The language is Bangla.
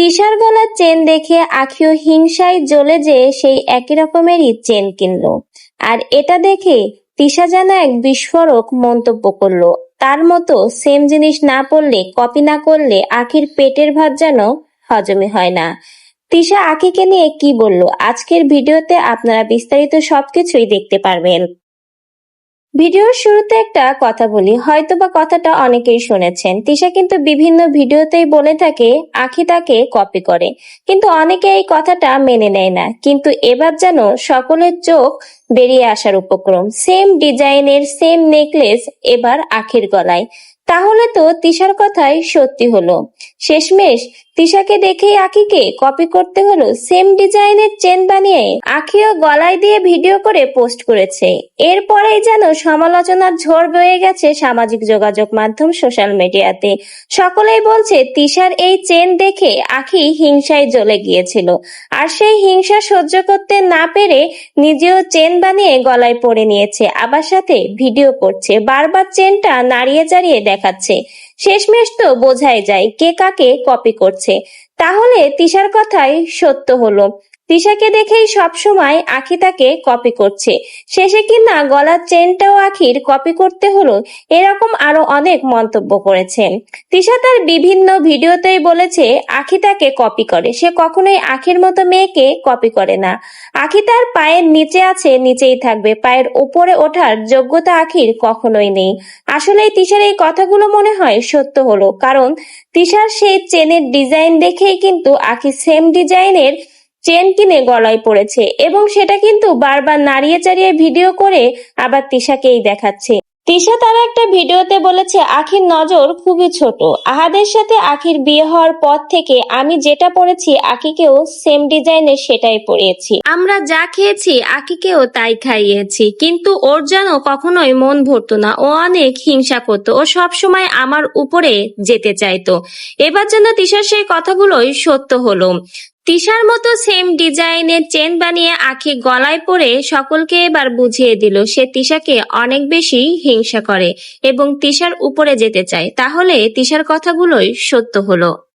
তিশার গলার চেন দেখে আখিও হিংসায় জ্বলে যে সেই একই রকমেরই চেন কিনলো। আর এটা দেখে তিশা যেন এক বিস্ফোরক মন্তব্য করল। তার মতো সেম জিনিস না পড়লে, কপি না করলে আখির পেটের ভাত যেন হজমে হয় না। তিশা আখিকে নিয়ে কি বলল? আজকের ভিডিওতে আপনারা বিস্তারিত সবকিছুই দেখতে পারবেন। ভিডিওর শুরুতে একটা কথা বলি। হয়তো বা কথাটা অনেকেই শুনেছেন। তিশা কিন্তু বিভিন্ন ভিডিওতেই বলে থাকে, আখি তাকে কপি করে। কিন্তু অনেকে এই কথাটা মেনে নেয় না। কিন্তু এবার যেন সকলের চোখ বেরিয়ে আসার উপক্রম। সেম ডিজাইনের সেম নেকলেস এবার আখির গলায়। তাহলে তো তিশার কথাই সত্যি হলো। শেষমেশ তিশাকে দেখেই আখিকে কপি করতে হলো সেম ডিজাইনের চেন বানিয়ে আখিও গলায় দিয়ে ভিডিও করে পোস্ট করেছে। এরপরেই যেন সমালোচনার ঝড় বয়ে গেছে সামাজিক যোগাযোগ মাধ্যম সোশ্যাল মিডিয়াতে সকলেই বলছে, তিশার এই চেন দেখে আখি হিংসায় জ্বলে গিয়েছিল। আর সেই হিংসা সহ্য করতে না পেরে নিজেও চেন বানিয়ে গলায় পরে নিয়েছে। আবার সাথে ভিডিও করছে। বারবার চেনটা নাড়িয়ে চাড়িয়ে দেখাচ্ছে। শেষমেশ তো বোঝাই যায় কে কাকে কপি করছে। তাহলে তিশার কথাই সত্য হলো। তিশাকে দেখেই সবসময় আখি তাকে কপি করছে। শেষে কিনা গলার চেনটাও আখির কপি করতে হলো, এরকম আরও অনেক মন্তব্য করেছেন তিশা তার বিভিন্ন ভিডিওতেই বলেছে, আখি তাকে কপি করে। সে কখনোই আখির মতো মেয়েকে কপি করে না। আখি তার পায়ের নিচে আছে, নিচেই থাকবে। পায়ের উপরে ওঠার যোগ্যতা আখির কখনোই নেই। আসলে তিশার এই কথাগুলো মনে হয় সত্য হলো, কারণ তিশার সেই চেনের ডিজাইন দেখেই কিন্তু আখি সেম ডিজাইনের চেন কিনে গলায় পড়েছে এবং সেটা কিন্তু বারবার নাড়িয়ে চাড়িয়ে ভিডিও করে আবার তিশাকেই দেখাচ্ছে। তিশা তার একটা ভিডিওতে বলেছে, আখির নজর খুবই ছোট। আহাদের সাথে আখির বিয়ে হওয়ার পর থেকে আমি যেটা পড়েছি, আখিকেও সেম ডিজাইনের সেটাই পরিয়েছি আমরা যা খেয়েছি, আখিকেও তাই খাইয়েছি। কিন্তু ওর যেন কখনোই মন ভরতো না। ও অনেক হিংসা করতো। ও সবসময় আমার উপরে যেতে চাইতো। এবার যেন তিশার সেই কথাগুলোই সত্য হলো। তিশার মতো সেম ডিজাইনের চেন বানিয়ে আখি গলায় পরে সকলকে এবার বুঝিয়ে দিল সে তিশাকে অনেক বেশি হিংসা করে এবং তিশার উপরে যেতে চায়। তাহলে তিশার কথাগুলোই সত্য হলো।